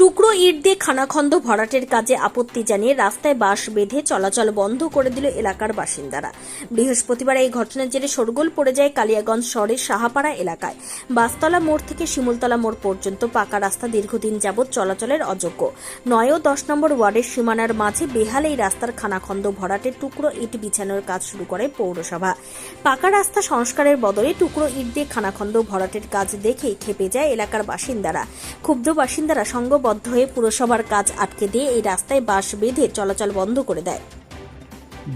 টুকরো ইট দিয়ে খানাখন্দ ভরাটের কাজে আপত্তি জানিয়ে রাস্তায় বাঁশ বেঁধে চলাচল বন্ধ করে দিল এলাকার বাসিন্দারা। বৃহস্পতিবার এই ঘটনার জেরে শোরগোল পড়ে যায় কালিয়াগঞ্জ শহরের সাহাপাড়া এলাকায়। বাসতলা মোড় থেকে শিমুলতলা মোড় পর্যন্ত পাকা রাস্তা দীর্ঘদিন যাবৎ চলাচলের অযোগ্য। নয় ও দশ নম্বর ওয়ার্ডের সীমানার মাঝে বেহাল এই রাস্তার খানাখন্দ ভরাটের টুকরো ইট বিছানোর কাজ শুরু করে পৌরসভা। পাকা রাস্তা সংস্কারের বদলে টুকরো ইট দিয়ে খানাখন্দ ভরাটের কাজ দেখেই খেপে যায় এলাকার বাসিন্দারা। ক্ষুব্ধ বাসিন্দারা সংঘবদ্ধ হয়ে পুরসভার কাজ আটকে দিয়ে এই রাস্তায় বাঁশ বেঁধে চলাচল বন্ধ করে দেয়।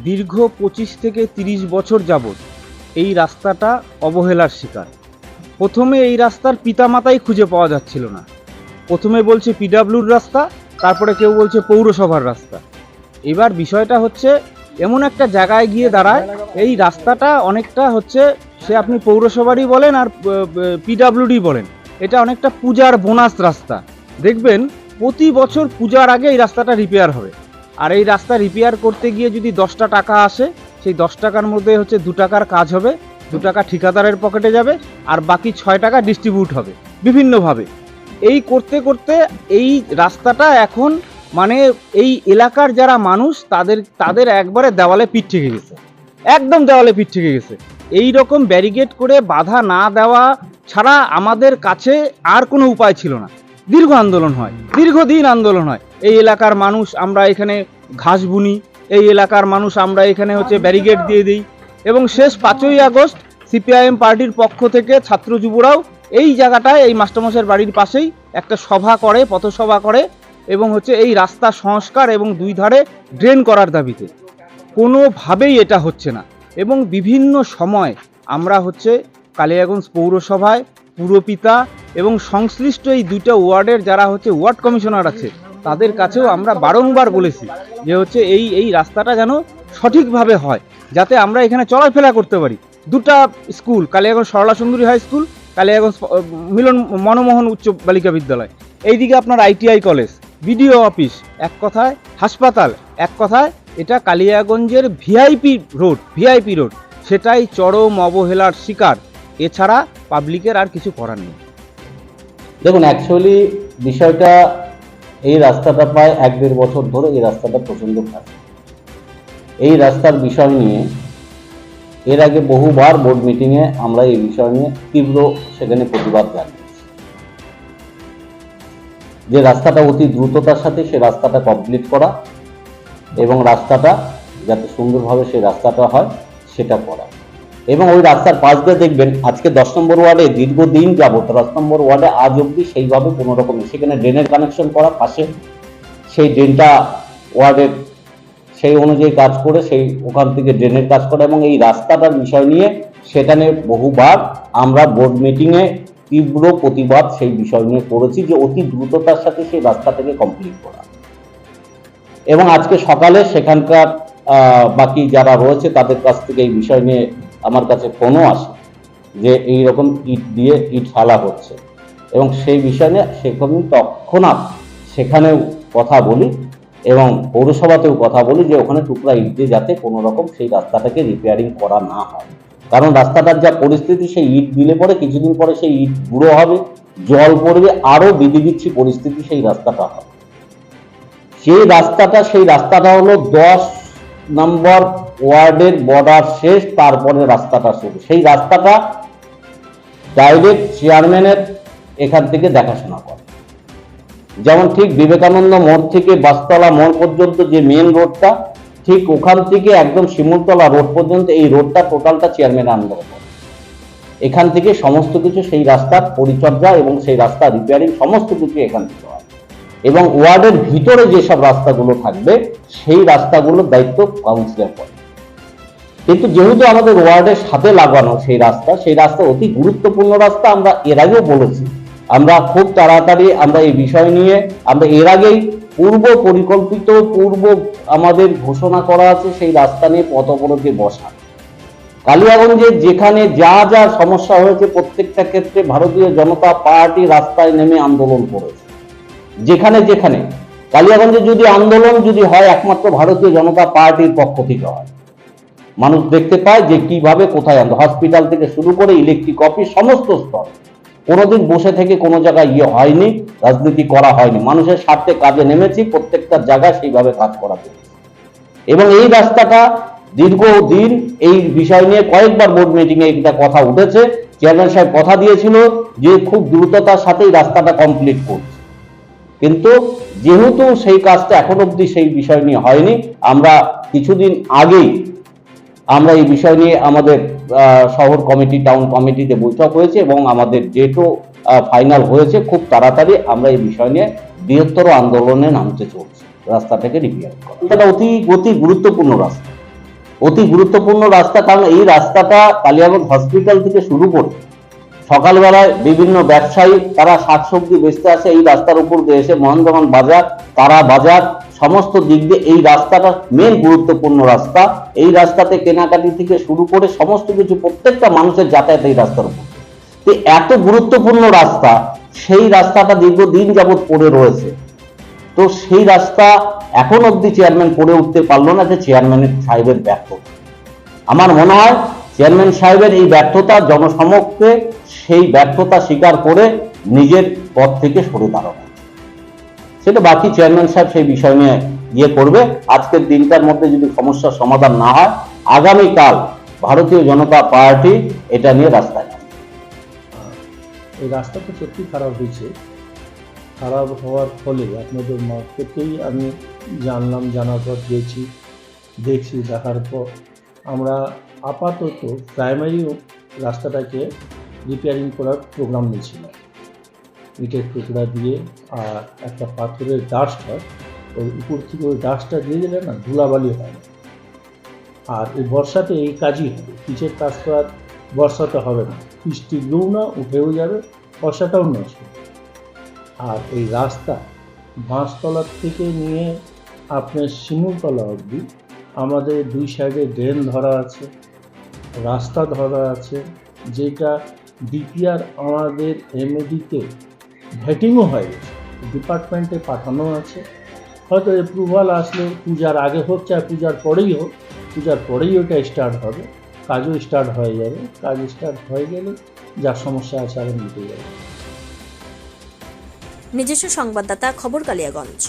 দীর্ঘ পঁচিশ থেকে তিরিশ বছর যাবৎ এই রাস্তাটা অবহেলার শিকার। প্রথমে এই রাস্তার পিতামাতাই খুঁজে পাওয়া যাচ্ছিল না। প্রথমে বলছে পিডাব্লিউর রাস্তা, তারপরে কেউ বলছে পৌরসভার রাস্তা। এবার বিষয়টা হচ্ছে, এমন একটা জায়গায় গিয়ে দাঁড়ায়, এই রাস্তাটা অনেকটা হচ্ছে, সে আপনি পৌরসভারই বলেন আর পিডাব্লিউডি বলেন, এটা অনেকটা পূজার বোনাস রাস্তা। দেখবেন, প্রতি বছর পূজার আগে এই রাস্তাটা রিপেয়ার হবে। আর এই রাস্তা রিপেয়ার করতে গিয়ে যদি দশটা টাকা আসে, সেই দশ টাকার মধ্যে হচ্ছে দু টাকার কাজ হবে, দু টাকা ঠিকাদারের পকেটে যাবে, আর বাকি ছয় টাকা ডিস্ট্রিবিউট হবে, বিভিন্নভাবে। এই করতে করতে এই রাস্তাটা এখন মানে এই এলাকার যারা মানুষ, তাদের তাদের একবারে দেওয়ালে পিঠ ঠেকে গেছে। একদম দেওয়ালে পিঠ ঠেকে গেছে। এই রকম ব্যারিকেড করে বাধা না দেওয়া ছাড়া আমাদের কাছে আর কোনো উপায় ছিল না। দীর্ঘ আন্দোলন হয়, দীর্ঘদিন আন্দোলন হয়। এই এলাকার মানুষ আমরা এখানে ঘাস বুনি, এই এলাকার মানুষ আমরা এখানে হচ্ছে ব্যারিকেড দিয়ে দিই এবং শেষ পাঁচই আগস্ট সিপিআইএম পার্টির পক্ষ থেকে ছাত্র যুবরাও এই জায়গাটায়, এই মাস্টারমশাইয়ের বাড়ির পাশেই একটা সভা করে, পথসভা করে এবং হচ্ছে এই রাস্তা সংস্কার এবং দুই ধারে ড্রেন করার দাবিতে। কোনোভাবেই এটা হচ্ছে না এবং বিভিন্ন সময় আমরা হচ্ছে কালিয়াগঞ্জ পৌরসভায় পুরপিতা এবং সংশ্লিষ্ট এই দুইটা ওয়ার্ডের যারা হচ্ছে ওয়ার্ড কমিশনার আছে, তাদের কাছেও আমরা বারংবার বলেছি যে হচ্ছে এই এই রাস্তাটা যেন সঠিকভাবে হয়, যাতে আমরা এখানে চলাফেরা করতে পারি। দুটা school, Kaliyaganj Sarala Sundari high school, Kaliyaganj Milan Manmohan উচ্চ বালিকা বিদ্যালয়। এইদিকে আপনার আইটিআই কলেজ, বিডিও অফিস, এক কথায় হাসপাতাল, এক কথায় এটা কালিয়াগঞ্জের ভিআইপি রোড ভিআইপি রোড। সেটাই চরম অবহেলার শিকার। এছাড়া পাবলিকের আর কিছু করার নেই। দেখুন অ্যাকচুয়ালি বিষয়টা এই রাস্তাটা প্রায় এক দেড় বছর ধরে এই রাস্তাটা প্রচণ্ড খারাপ। এই রাস্তার বিষয় নিয়ে, এর আগে বহুবার বোর্ড মিটিংয়ে আমরা এই বিষয় নিয়ে তীব্র সেখানে প্রতিবাদ জানিয়েছি। যে রাস্তাটা অতি দ্রুততার সাথে সে রাস্তাটা কমপ্লিট করা এবং রাস্তাটা যাতে সুন্দরভাবে সেই রাস্তাটা হয়, সেটা করা। এবং ওই রাস্তার পাশ দিয়ে দেখবেন আজকে দশ নম্বর ওয়ার্ডে দীর্ঘদিন যাবত দশ নম্বর ওয়ার্ডে আজ অবধি সেইভাবে কোনো রকম সেখানে ড্রেনের কানেকশন করা পাশে সেই ড্রেনটা ওয়ার্ডের সেই অনুযায়ী কাজ করে সেই ওখান থেকে ড্রেনের কাজ করা এবং এই রাস্তাটার বিষয় নিয়ে সেখানে বহুবার আমরা বোর্ড মিটিংয়ে তীব্র প্রতিবাদ সেই বিষয় নিয়ে করেছি যে অতি দ্রুততার সাথে সেই রাস্তাটাকে কমপ্লিট করা। এবং আজকে সকালে সেখানকার বাকি যারা রয়েছে তাদের কাছ থেকে এই বিষয় নিয়ে আমার কাছে ফোনও আসে যে এই রকম ইট দিয়ে ইট ফালা হচ্ছে। এবং সেই বিষয় নিয়ে সেখানে তৎক্ষণাৎ সেখানেও কথা বলি এবং পৌরসভাতেও কথা বলি যে ওখানে টুকরা ইট দিয়ে যাতে কোনো রকম সেই রাস্তাটাকে রিপেয়ারিং করা না হয়। কারণ রাস্তাটার যা পরিস্থিতি, সেই ইট দিলে পরে কিছুদিন পরে সেই ইট গুঁড়ো হবে, জল পড়বে, আরও বিধি দিচ্ছি পরিস্থিতি সেই রাস্তাটা হবে। সেই রাস্তাটা সেই রাস্তাটা হলো দশ নম্বর ওয়ার্ডের বর্ডার শেষ, তারপরে রাস্তাটা শুরু। সেই রাস্তাটা ডাইরেক্ট চেয়ারম্যানের এখান থেকে দেখাশোনা করে। যেমন ঠিক বিবেকানন্দ মোড় থেকে বাসতলা মোড় পর্যন্ত যে মেন রোডটা ঠিক ওখান থেকে একদম শিমুলতলা রোড পর্যন্ত এই রোডটা টোটালটা চেয়ারম্যান আন্ডারে এখান থেকে সমস্ত কিছু সেই রাস্তার পরিচর্যা এবং সেই রাস্তা রিপেয়ারিং সমস্ত কিছু এখান থেকে হয়। এবং ওয়ার্ডের ভিতরে যেসব রাস্তাগুলো থাকবে, সেই রাস্তাগুলোর দায়িত্ব কাউন্সিলর করে কিন্তু যেহেতু আমাদের ওয়ার্ডের সাথে লাগানো সেই রাস্তা সেই রাস্তা অতি গুরুত্বপূর্ণ রাস্তা, আমরা এর আগেও বলেছি। আমরা খুব তাড়াতাড়ি আমরা এই বিষয় নিয়ে, আমরা এর আগেই পূর্ব পরিকল্পিত, পূর্ব আমাদের ঘোষণা করা আছে সেই রাস্তা নিয়ে পথ অবরোধে বসা। কালিয়াগঞ্জে যেখানে যা যা সমস্যা হয়েছে, প্রত্যেকটা ক্ষেত্রে ভারতীয় জনতা পার্টি রাস্তায় নেমে আন্দোলন করেছে। যেখানে যেখানে। কালিয়াগঞ্জে যদি আন্দোলন যদি হয়, একমাত্র ভারতীয় জনতা পার্টির পক্ষ থেকে হয়। মানুষ দেখতে পায় যে কীভাবে কোথায় আন্দোলন। হসপিটাল থেকে শুরু করে ইলেকট্রিক অফিস সমস্ত স্তর। কোনোদিন বসে থেকে কোনো জায়গায় ইয়ে হয়নি, রাজনীতি করা হয়নি। মানুষের স্বার্থে কাজে নেমেছি, প্রত্যেকটা জায়গায় সেইভাবে কাজ করা এবং এই রাস্তাটা দীর্ঘদিন এই বিষয় নিয়ে কয়েকবার বোর্ড মিটিং এ এটা কথা উঠেছে। চেয়ারম্যান সাহেব কথা দিয়েছিল যে খুব দ্রুততার সাথে এই রাস্তাটা কমপ্লিট করছে। কিন্তু যেহেতু সেই কাজটা এখন অবধি সেই বিষয় নিয়ে হয়নি, আমরা কিছুদিন আগেই আমরা এই বিষয় নিয়ে আমাদের শহর কমিটি, টাউন কমিটিতে বৈঠক হয়েছে এবং আমাদের ডেটও ফাইনাল হয়েছে। খুব তাড়াতাড়ি আমরা এই বিষয় নিয়ে বৃহত্তর আন্দোলনে নামতে চলছি। রাস্তাটাকে রিপেয়ার এটা অতি অতি গুরুত্বপূর্ণ রাস্তা। অতি গুরুত্বপূর্ণ রাস্তা কারণ এই রাস্তাটা কালিয়াগঞ্জ হসপিটাল থেকে শুরু করে সকালবেলায় বিভিন্ন ব্যবসায়ী, তারা শাকসবজি বেচতে আসে এই রাস্তার উপর দিয়ে এসে মহেন্দ্রগঞ্জ বাজার, তারা বাজার, সমস্ত দিক দিয়ে এই রাস্তাটা মেন গুরুত্বপূর্ণ রাস্তা। এই রাস্তাতে কেনাকাটি থেকে শুরু করে সমস্ত কিছু প্রত্যেকটা মানুষের যাতায়াত এই রাস্তার উপর। তো এত গুরুত্বপূর্ণ রাস্তা, সেই রাস্তাটা দীর্ঘদিন যাবৎ পড়ে রয়েছে। তো সেই রাস্তা এখন অবধি চেয়ারম্যান করে উঠতে পারল না যে চেয়ারম্যানের সাহেবের ব্যর্থতা। আমার মনে হয় চেয়ারম্যান সাহেবের এই ব্যর্থতা জনসমক্ষে সেই ব্যর্থতা স্বীকার করে নিজের পদ থেকে সরে দাঁড়ানো। সেটা বাকি চেয়ারম্যান সাহেব সেই বিষয় নিয়ে ইয়ে করবে। আজকের দিনটার মধ্যে যদি সমস্যার সমাধান না হয়, আগামীকাল ভারতীয় জনতা পার্টি এটা নিয়ে রাস্তায়। এই রাস্তাটা সত্যি খারাপ হয়েছে। খারাপ হওয়ার ফলে আপনাদের মার্কেটেই আমি জানলাম, জানার পর গেছি, দেখছি, দেখার পর। আমরা আপাতত প্রাইমারি রাস্তাটাকে রিপেয়ারিং করার প্রোগ্রাম নিয়েছিলাম ইটের টুকরা দিয়ে আর একটা পাথরের ডাস্ট হয়। ওই উপর থেকে ওই ডাস্টটা দিয়ে দিলে না ধুলাবালি হয়। না আর এই বর্ষাতে এই কাজই হবে। পিচের কাজ তো আর বর্ষাতে হবে না। বৃষ্টি দিলেও না, উঠেও যাবে, বর্ষাটাও নষ্ট। আর এই রাস্তা বাঁশতলার থেকে নিয়ে আপনার শিমুলতলা অবধি আমাদের দুই সাইডে ড্রেন ধরা আছে, রাস্তা ধরা আছে, যেটা ডিপিআর আমাদের এমএডিতে ভেটিংও হয়ে ডিপার্টমেন্টে পাঠানো আছে। হয়তো অ্যাপ্রুভাল আসলে পূজার আগে হোক চাই, পূজার পরেই হোক, পূজার পরেই ওটা স্টার্ট হবে। কাজও স্টার্ট হয়ে যাবে। কাজ স্টার্ট হয়ে গেলে যা সমস্যা আছে আরও মিটে যাবে। নিজস্ব সংবাদদাতা খবর কালিয়াগঞ্জ